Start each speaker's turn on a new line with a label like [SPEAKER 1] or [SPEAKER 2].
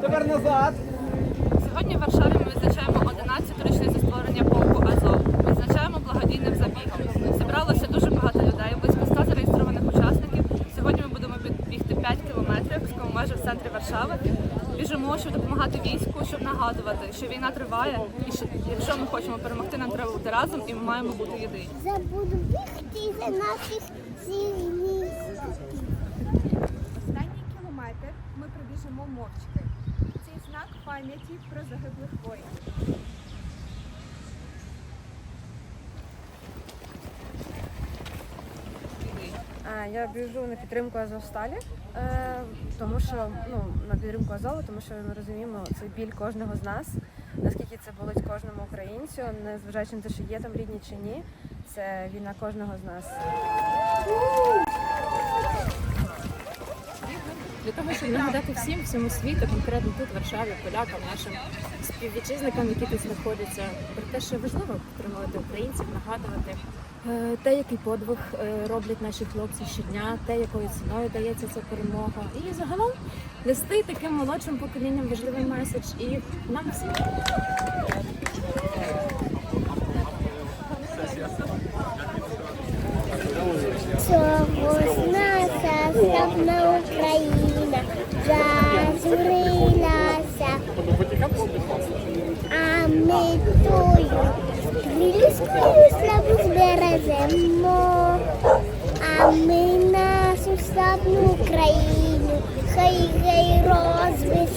[SPEAKER 1] тепер назад.
[SPEAKER 2] Сьогодні в Варшаві ми відзначаємо 11-ту річницю створення полку Азов. Відзначаємо благодійним забігом. Зібралося дуже багато людей, близько 100 зареєстрованих учасників. Сьогодні ми будемо бігти 5 кілометрів з майже в центрі Варшави. Біжимо, щоб допомагати війську, щоб нагадувати, що війна триває, і що якщо ми хочемо перемогти, нам треба бути разом і ми маємо бути єдині.
[SPEAKER 3] Забуду бігти за наших сильних.
[SPEAKER 4] Останній кілометр ми пробіжимо мовчки. Знак пам'яті про загиблих воїнів.
[SPEAKER 5] Я біжу на підтримку Азовсталі, е, тому що ну на підтримку Азову, тому що ми розуміємо цей біль кожного з нас, наскільки це болить кожному українцю, незважаючи на те, що є там рідні чи ні. Це війна кожного з нас.
[SPEAKER 6] Щоб нагадати всім всьому світу, конкретно тут, в Варшаві, полякам, нашим співвітчизникам, які тут знаходяться, про те, що важливо підтримувати українців, нагадувати е, те, який подвиг е, роблять наші хлопці щодня, те, якою ціною дається ця перемога, і загалом нести таким молодшим поколінням важливий меседж і нам всім.
[SPEAKER 3] А ми слабу збережемо, а ми нашу славну Україну хай гей розвеселимо.